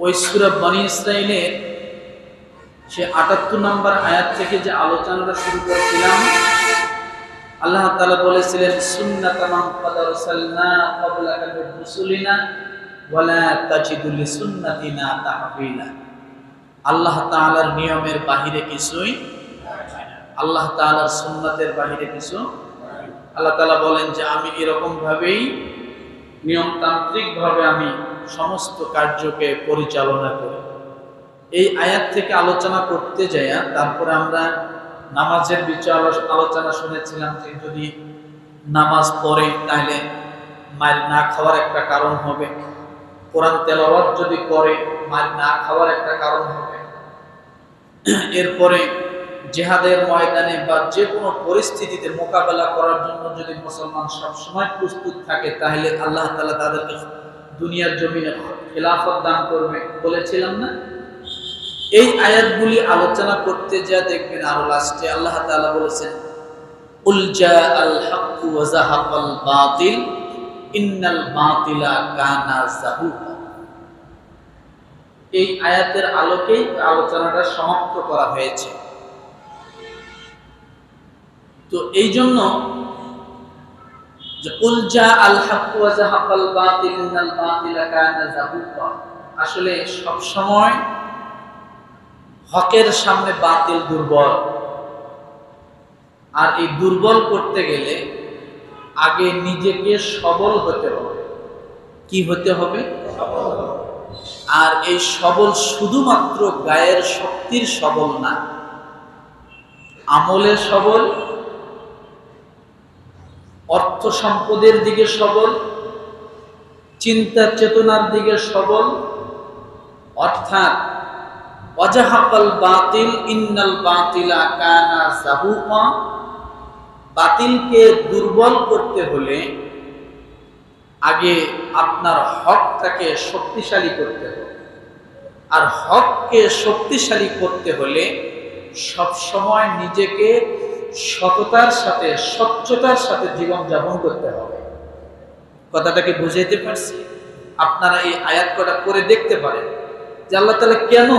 ওই সুরা বনি ইসরায়েলের সে আটাত্তর নম্বর আয়াত থেকে যে আলোচনাটা শুরু করেছিলাম, আল্লাহ তাআলা বলেছিলেন আল্লাহ তাআলার নিয়মের বাহিরে কিছুই আল্লাহ তাআলার সুন্নাতের বাহিরে কিছু আল্লাহ তালা বলেন যে, আমি এরকম ভাবেই নিয়মতান্ত্রিক ভাবে আমি সমস্ত কার্যকে পরিচালনা করি। এই আয়াত থেকে আলোচনা করতে যাইয়া তারপরে আমরা নামাজের বিচার আলোচনা শুনেছিলাম যে যদি নামাজ পড়ে তাহলে মার না খাওয়ার একটা কারণ হবে। কোরআন তেলাওয়াত যদি করে মার না খাওয়ার একটা কারণ হবে। এরপরে জেহাদের ময়দানে বা যে কোনো পরিস্থিতিতে মোকাবেলা করার জন্য যদি মুসলমান সবসময় প্রস্তুত থাকে, তাহলে আল্লাহ তালা তাদেরকে দুনিয়ার জমিনে খেলাফত দান করবে বলেছিলাম না? এই আয়াতগুলি আলোচনা করতে যা দেখবেন আরও লাস্টে আল্লাহ তাআলা বলেছেন, উল জাআল হাক্কু ওয়া বাতিল, ইন্নাল বাতিলা কানা যাহুকা। এই আয়াতের আলোকেই আলোচনাটা সমাপ্ত করা হয়েছে। তো এই জন্য যে উল জাআল হাক্কু ওয়া যাহাকাল বাতিল ইন্নাল বাতিলা কানা যাহুকা আসলে সব সময় হকের সামনে বাতিল দুর্বল। আর এই দুর্বল করতে গেলে আগে নিজেকে সবল হতে হবে। কি হতে হবে। আর এই সবল শুধুমাত্র গায়ের শক্তির সবল না আমলের সবল অর্থ সম্পদের দিকে সবল, চিন্তা চেতনার দিকে সবল, অর্থাৎ অজাহাকাল বাতিল, ইন্নাল বাতিলা কানা জাহুকা। বাতিলকে দুর্বল করতে হলে আগে আপনার হকটাকে শক্তিশালী করতে হবে। আর হককে শক্তিশালী করতে হলে সব সময় নিজেকে সততার সাথে, স্বচ্ছতার সাথে জীবন যাপন করতে হবে। কথাটাকে বুঝাইতে পারছি? আপনারা এই আয়াত কটা করে দেখতে পারেন যে আল্লাহ তালা কেন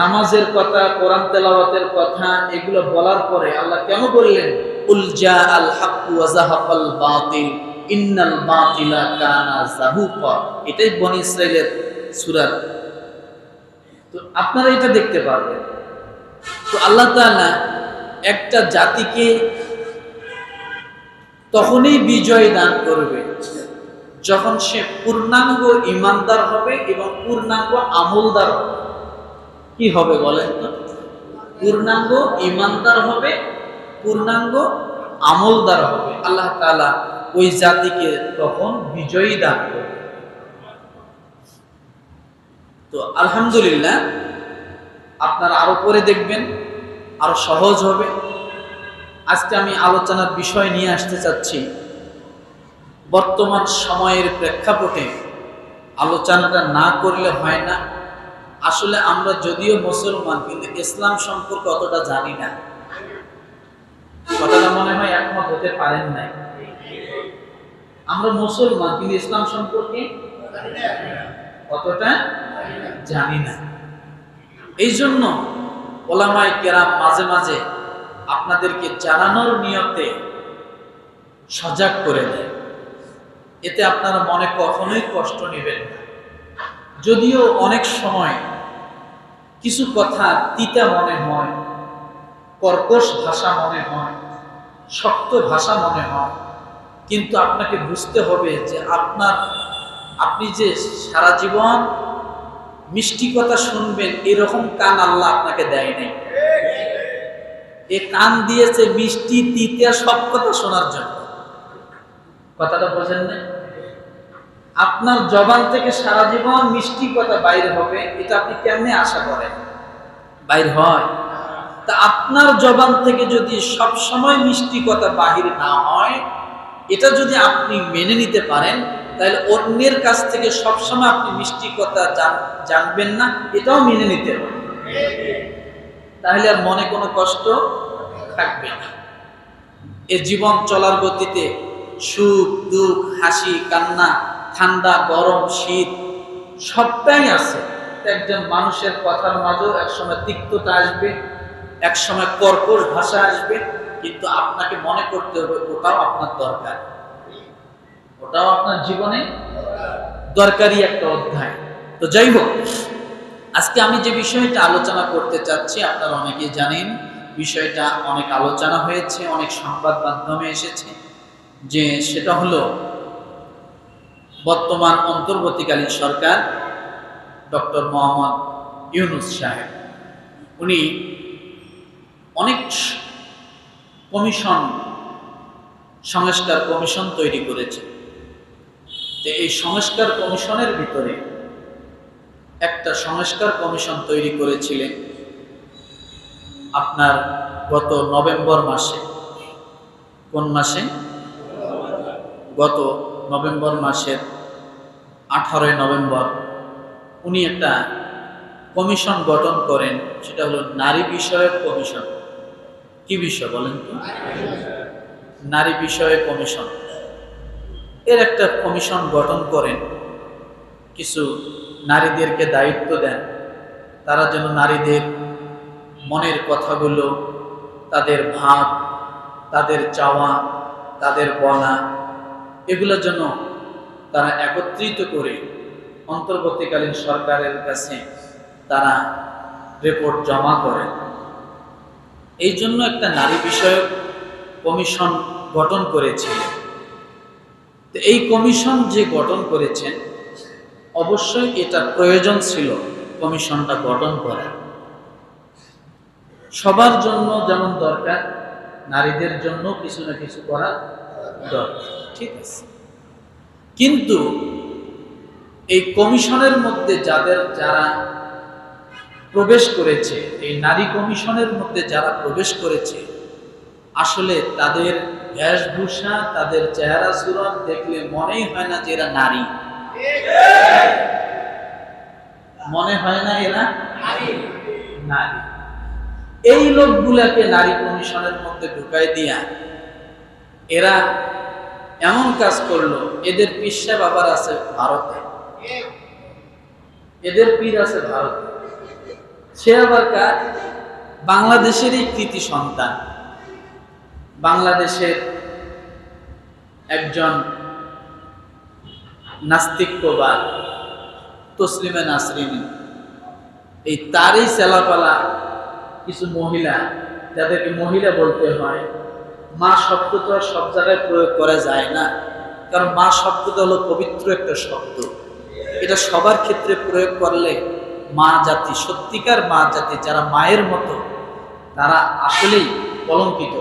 নামাজের কথা, কোরআন তেলাওয়াতের কথা এগুলো বলার পরে আল্লাহ কেন বললেন উলজা আল হাক্কু বাতিল, ইন্নাল বাতিলা কানা এটাই বনি ইসরাইলের সূরা তো আপনারা এটা দেখতে পারবেন। তো আল্লাহ তাআলা একটা জাতিকে তখনই বিজয় দান করবে যখন সে পূর্ণাঙ্গ ইমানদার হবে এবং পূর্ণাঙ্গ আমলদার হবে। কি হবে বলেন তো? পূর্ণাঙ্গ ইমানদার হবে, পূর্ণাঙ্গ আমলদার হবে। আল্লাহ তাআলা ওই জাতিকে তখন বিজয়ী দান করবে। তো আলহামদুলিল্লাহ, আপনারা আরও পরে দেখবেন। আরও সহজ হবে। আজকে আমি আলোচনার বিষয় নিয়ে আসতে চাচ্ছি। বর্তমান সময়ের প্রেক্ষাপটে আলোচনাটা না করলে হয় না। আসলে আমরা যদিও মুসলমান, কিন্তু ইসলাম সম্পর্কে অতটা জানি না। কথাটা মনে হয় একমত হতে পারেন নাই। আমরা মুসলমান, কিন্তু ইসলাম সম্পর্কে অতটা জানি না। এই জন্য ওলামায় কেরাম মাঝে মাঝে আপনাদেরকে জানানোর নিয়তে সজাগ করে দেয়। এতে আপনারা মনে কখনোই কষ্ট নেবেন না। যদিও অনেক সময় কিছু কথা তিতা মনে হয়, কর্কশ ভাষা মনে হয়, শক্ত ভাষা মনে হয়, কিন্তু আপনাকে বুঝতে হবে যে আপনার, আপনি যে সারা জীবন মিষ্টি কথা শুনবেন, এরকম কান আল্লাহ আপনাকে দেয় নাই। এ কান দিয়েছে মিষ্টি, তিতে, সব কথা শোনার জন্য। কথাটা বোঝেন না আপনার জবান থেকে সারা জীবন মিষ্টি কথা বাইর হবে, এটা আপনি কেমনে আশা করেন? বাইর হয়। তা আপনার জবান থেকে যদি সব সময় মিষ্টি কথা বাহির না হয়, এটা যদি আপনি মেনে নিতে পারেন তাহলে অন্যের কাছ থেকে সবসময় আপনি মিষ্টি কথা জানবেন না, এটাও মেনে নিতে হবে। তাহলে আর মনে কোনো কষ্ট থাকবে না। এ জীবন চলার গতিতে সুখ, দুঃখ, হাসি, কান্না, ঠান্ডা, গরম, শীত, সবটাই আছে। একজন মানুষের কথার মাঝেও একসময় তিক্ততা আসবে, একসময় কর্কশ ভাষা আসবে, কিন্তু আপনাকে মনে করতে হবে ওটাও আপনার দরকার। ওটাও আপনার জীবনে দরকারি একটা অধ্যায়। তো যাই হোক, আজকে আমি যে বিষয়টা আলোচনা করতে চাচ্ছি, আপনারা অনেকে জানেন, বিষয়টা অনেক আলোচনা হয়েছে, অনেক সংবাদ মাধ্যমে এসেছে, যে সেটা হলো বর্তমান অন্তর্বর্তীকালীন সরকার ডক্টর মোহাম্মদ ইউনুস সাহেব। উনি অনেক কমিশন, সংস্কার কমিশন তৈরি করেছে তো এই সংস্কার কমিশনের ভিতরে একটা সংস্কার কমিশন তৈরি করেছিলেন আপনার গত নভেম্বর মাসে। কোন মাসে? গত নভেম্বর মাসের আঠারোই নভেম্বর। উনি একটা কমিশন গঠন করেন, সেটা হলো নারী বিষয়ক কমিশন। কি বিষয় বলেন তো? নারী বিষয়ক কমিশন। এর একটা কমিশন গঠন করেন। কিছু নারীদেরকে দায়িত্ব দেন। তারা যেন নারীদের মনের কথাগুলো, তাদের ভাব, তাদের চাওয়া, তাদের বলা এগুলোর জন্য তারা একত্রিত করে অন্তর্বর্তীকালীন সরকারের কাছে তারা রিপোর্ট জমা করেন। এই জন্য একটা নারী বিষয়ক কমিশন গঠন করেছিলেন। তো এই কমিশন যে গঠন করেছেন, অবশ্যই এটা প্রয়োজন ছিল কমিশনটা গঠন করা সবার জন্য যেমন দরকার, নারীদের জন্য কিছু না কিছু করা দরকার, ঠিক আছে? কিন্তু এই কমিশনের মধ্যে যাদের যারা প্রবেশ করেছে, এই নারী কমিশনের মধ্যে যারা প্রবেশ করেছে আসলে তাদের বেশভূষা, তাদের চেহারা সুরত দেখলে মনেই হয় না যে এরা নারী। মনে হয় না এরা নারী। এই লোকগুলাকে নারী কমিশনের মধ্যে ঢুকাই দিয়া এরা এমন কাজ করল, এদের পিসা বাবার আছে ভারতে। এদের পীর আছে ভারতে। সে আবার কার? বাংলাদেশেরই কৃতি সন্তান। বাংলাদেশের একজন নাস্তিক নাস্তিক্যবাদ তসলিমে নাসরিনী। এই তারই চেলাপালা কিছু মহিলা, যাদেরকে মহিলা বলতে হয়, মা শব্দ তো আর সব জায়গায় প্রয়োগ করা যায় না, কারণ মা শব্দটা হলো পবিত্র একটা শব্দ। এটা সবার ক্ষেত্রে প্রয়োগ করলে মা জাতি, সত্যিকার মা জাতি যারা মায়ের মতো, তারা আসলেই কলঙ্কিত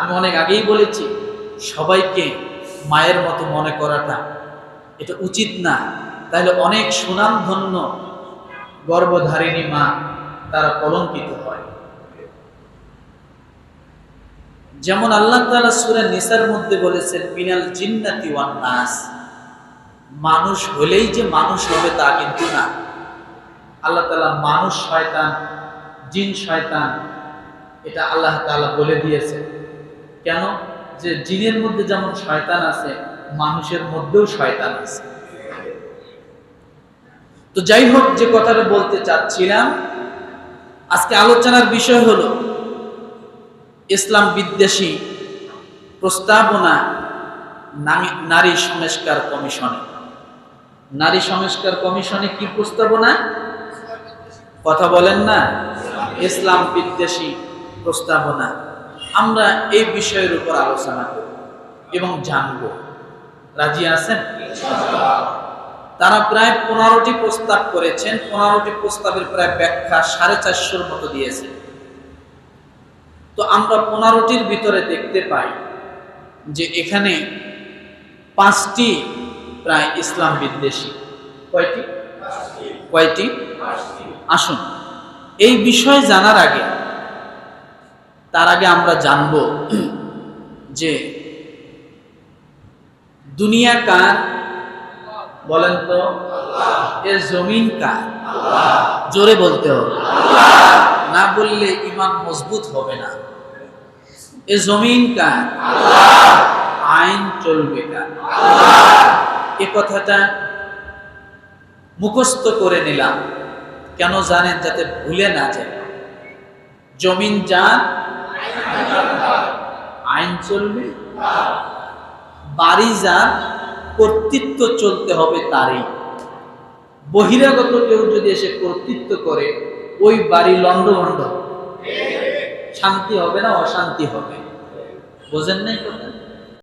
আমি অনেক আগেই বলেছি, সবাইকে মায়ের মতো মনে করাটা এটা উচিত না। তাহলে অনেক সুনামধন্য গর্ভধারিণী মা তারা কলঙ্কিত হয়। যেমন আল্লাহ তালা সুরে নিসার মধ্যে বলেছেন, মিনাল জিন্নাতি ওয়ান নাস। মানুষ হলেই যে মানুষ হবে তা কিন্তু না। আল্লাহ তালা মানুষ শয়তান, জিন শয়তান, এটা আল্লাহ তালা বলে দিয়েছে কেন? যে জিনের মধ্যে যেমন শয়তান আছে, মানুষের মধ্যেও শয়তান আছে। তো যাই হোক, যে কথাটা বলতে চাচ্ছিলাম, আজকে আলোচনার বিষয় হলো ইসলাম বিদ্বেষী প্রস্তাবনা নারী সংস্কার কমিশনে। নারী সংস্কার কমিশনে কি প্রস্তাবনা? কথা বলেন না। ইসলাম বিদ্বেষী প্রস্তাবনা। আমরা এই বিষয়ের উপর আলোচনা করব এবং জানব। রাজি আছেন? তারা প্রায় পনেরোটি প্রস্তাব করেছেন পনেরোটি প্রস্তাবের প্রায় ব্যাখ্যা সাড়ে চারশোর মতো দিয়েছেন তো আমরা পনেরোটির ভিতরে দেখতে পাই যে এখানে পাঁচটি প্রায় ইসলাম বিদ্বেষী। কয়টি? কয়টি? আসুন এই বিষয় জানার আগে তার আগে আমরা জানব যে দুনিয়া কার? বলেন তো। এ জমিন কার? জোরে বলতে হবে। না বললে ইমান মজবুত হবে না। এ জমিন কার? আইন চলবে কার? এ কথাটা মুখস্থ করে নিলাম। কেন জানেন? যাতে ভুলে না যায় জমিন যান আইন চলবে। বাড়ি যার কর্তৃত্ব চলতে হবে তারই। বহিরাগত কেউ যদি এসে কর্তৃত্ব করে, ওই বাড়ি লণ্ডভণ্ড শান্তি হবে না অশান্তি হবে। বোঝেন নাই কথা